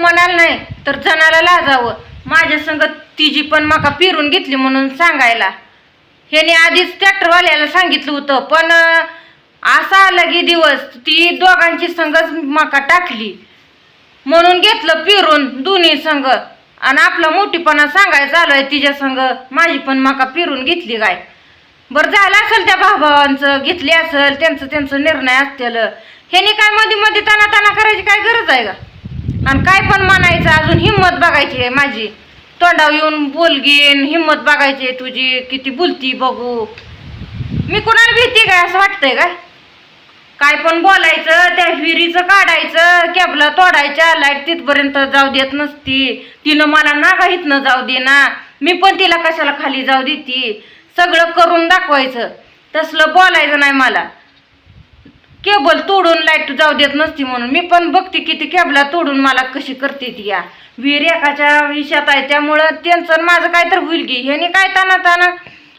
म्हणाल नाही तर जनाला लाजावं माझ्या संग तिची पण माका फिरून घेतली म्हणून सांगायला. ह्याने आधीच ट्रॅक्टरवाल्याला सांगितलं होतं पण असा आला की दिवस ती दोघांची संगच माका टाकली. म्हणून घेतलं फिरून दोन्ही संघ आणि आपला मोठीपणा सांगायचं आलोय आहे तिच्या संग माझी पण माका फिरून घेतली काय बरं झालं असेल त्या भावांचं घेतली असेल त्यांचं त्यांचं निर्णय असतील. ह्याने काय मध्ये मध्ये ताना ताना करायची काय गरज आहे का आणि काय पण म्हणायचं अजून हिंमत बघायची आहे माझी. तोंडावर येऊन बोलगीन हिंमत बघायची आहे तुझी किती बोलती बघू. मी कुणाला भीती काय असं वाटतंय काय काय पण बोलायचं त्या विहिरीचं काढायचं कॅबला तोडायच्या लाइट तिथपर्यंत जाऊ देत नसती. तिनं मला नागा इथनं जाऊ दे ना मी पण तिला कशाला खाली जाऊ देती? सगळं करून दाखवायचं. तसलं बोलायचं नाही मला. केबल तोडून लाइट जाऊ देत नसती म्हणून. मी पण बघते किती केबला तोडून मला कशी करते ती या. विहीर एकाच्या विषयात आहे त्यामुळं त्यांचं माझं काय तर होईल की. ह्याने काय ताना ताना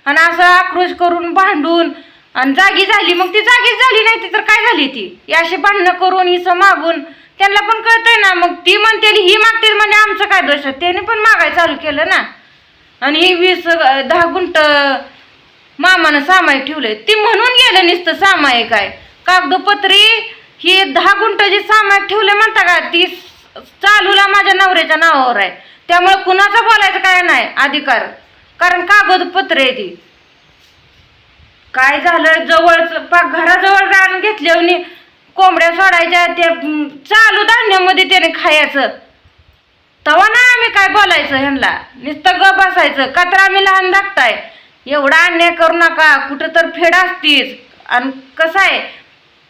आणि असं आक्रोश करून भांडून आणि जागी झाली मग ती जागीच झाली नाही ती तर काय झाली ती? याशी अशी भांडणं करून हिचं मागून त्यांना पण कळतंय ना मग ती म्हणते ही मागते म्हणजे आमचं काय दोष आहे? त्याने पण मागाय चालू केलं ना. आणि ही वीस दहा गुंट मामानं सामायिक ठेवलंय. ती म्हणून गेलं नुसतं सामायिक आहे कागदोपत्री ही दहा गुंठाची सामान ठेवले म्हणता का ती चालूला माझ्या नवऱ्याच्या नावावर आहे. त्यामुळे कुणाचं बोलायचं काय नाही अधिकार. कारण कागदपत्र आहे ती. काय झालं जवळच पाक घराजवळ रान घेतल्यावर कोंबड्या सोडायच्या ते चालू धान्यामध्ये त्याने खायचं. तेव्हा ना आम्ही काय बोलायचं ह्यांना. नुसतं ग बसायचं. का तर आम्ही लहान दाखताय एवढा अन्याय करू नका. कुठं तर फेड असतीच आणि कसं आहे?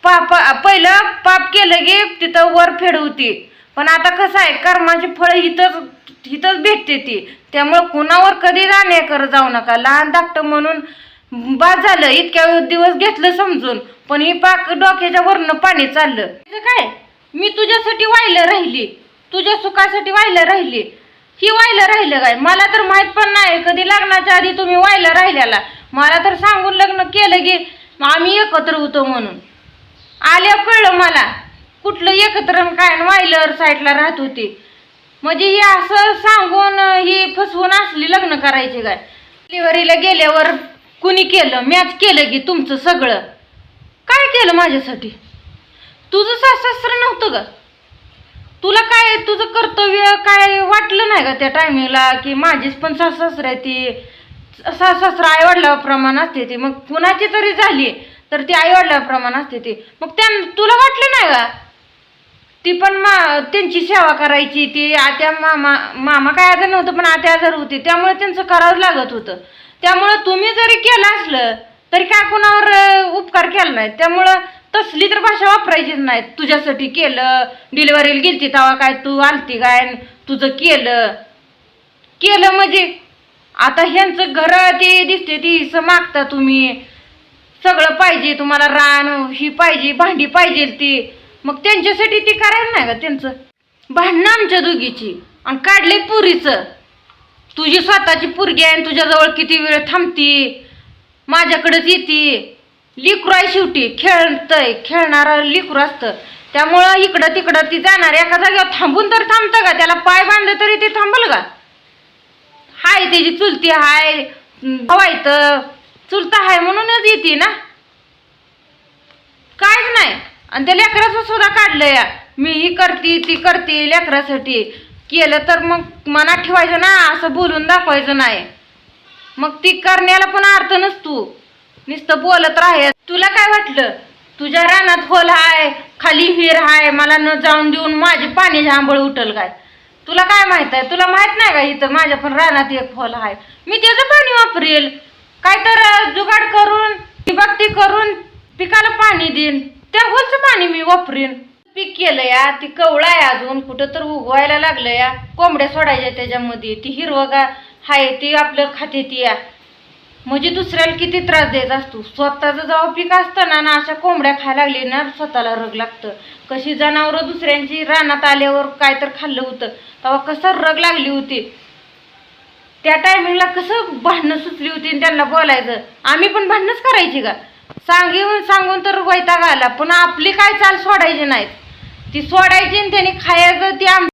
पाप पहिलं पाप केलं की तिथं वर फेड होती पण आता कसं आहे कर्माची फळं इथंच इथंच भेटते ती. त्यामुळं कुणावर कधी अन्याय करत जाऊ नका. लहान धाकटं म्हणून बाद झालं इतक्या दिवस घेतलं समजून. पण ही पाक डोक्याच्या वरनं पाणी चाललं. काय? मी तुझ्यासाठी व्हायला राहिली. तुझ्या सुखासाठी व्हायला राहिली. ही व्हायला राहिलं काय? मला तर माहीत पण नाही कधी लग्नाच्या आधी तुम्ही व्हायला राहिल्याला. मला तर सांगून लग्न केलं की आम्ही एकत्र होतो म्हणून. आल्या कळलं मला. कुठलं एकत्र काय वायलर साईडला राहत होती. म्हणजे ही असं सांगून ही फसवून असली लग्न करायची काय? डिलिव्हरीला गेल्यावर कुणी केलं? मॅच केलं की तुमचं सगळं? काय केलं माझ्यासाठी? तुझं सासर नव्हतं का तुला काय तुझं कर्तव्य काय वाटलं नाही का त्या टायमिंगला की माझीच पण सास आहे ती? सास सासरा आई वडिलाप्रमाणे असते ती. मग कुणाची तरी झाली. तर ती आई वडिलाप्रमाणे असते ती. मग त्या तुला वाटलं नाही का? ती पण मा त्यांची सेवा करायची ती आत्या मामा मामा काय आजार नव्हतं पण आत्या आजार होती. त्यामुळे त्यांचं करावं लागत होतं. त्यामुळं तुम्ही जरी केलं असलं तरी काय कोणावर उपकार केला नाही? त्यामुळं तसली तर भाषा वापरायचीच नाही. तुझ्यासाठी केलं डिलिव्हरीला गेलती तेव्हा काय तू आलती काय? तुझं केलं. केलं म्हणजे आता ह्यांचं घर ते दिसते ती मागता तुम्ही. सगळं पाहिजे तुम्हाला रान ही पाहिजे भांडी पाहिजे ती. मग त्यांच्यासाठी ती करायला नाही का त्यांचं? भांडणं आमच्या दोघीची आणि काढले पुरीचं. तुझी स्वतःची पुरगी आहे आणि तुझ्याजवळ किती वेळ थांबती? माझ्याकडेच येते. लिकरू आहे शेवटी खेळतय खेळणारं लिकरू असतं. त्यामुळं इकडं तिकडं ती जाणार एका जागेवर थांबून तर थांबतं का? त्याला पाय बांधलं तरी ते थांबल का? हाय त्याची चुलती हाय हवायचं चुलता हाय म्हणूनच येते ना? काहीच नाही. आणि त्या लेकराचं सुद्धा काढलं या मी ही करते ती करते लेकरासाठी. केलं तर मग मनात ठेवायचं ना असं बोलून दाखवायचं नाही. मग ती करण्याला पण अर्थ नसतो. नुसतं बोलत राहे तुला काय वाटलं? तुझ्या रानात होल हाय खाली हिर हाय मला न जाऊन देऊन माझी पाणी आंबळ उठल काय? तुला काय माहीत आहे? तुला माहीत नाही का इथं माझ्या पण रानात एक होल हाय? मी त्याचं पाणी वापरेल. काय तर अं, जुगाड करून ठिबकती करून पिकाला पाणी देईन. त्या होलचं पाणी मी वापरीन. पीक केलं या ती कवळा आहे अजून कुठं तर उगवायला लागलं या. कोंबड्या सोडायच्या त्याच्यामध्ये ती हिरवगा हाय ती आपलं खाते ती या. म्हणजे दुसऱ्याला किती त्रास द्यायचा असतो? स्वतःचं जेव्हा पीक असतं ना ना अशा कोंबड्या खायला लागली ना स्वतःला रग लागतं. कशी जनावरं दुसऱ्यांची रानात आल्यावर काय तर खाल्लं होतं तेव्हा कसं रग लागली होती. त्या टायमिंगला कसं भांडणं सुचली होती आणि त्यांना बोलायचं? आम्ही पण भांडणंच करायची का? सांगून सांगून तर वैताग आला. पण आपली काय चाल सोडायची नाहीत. ती सोडायची आणि त्यांनी खायचं ती आम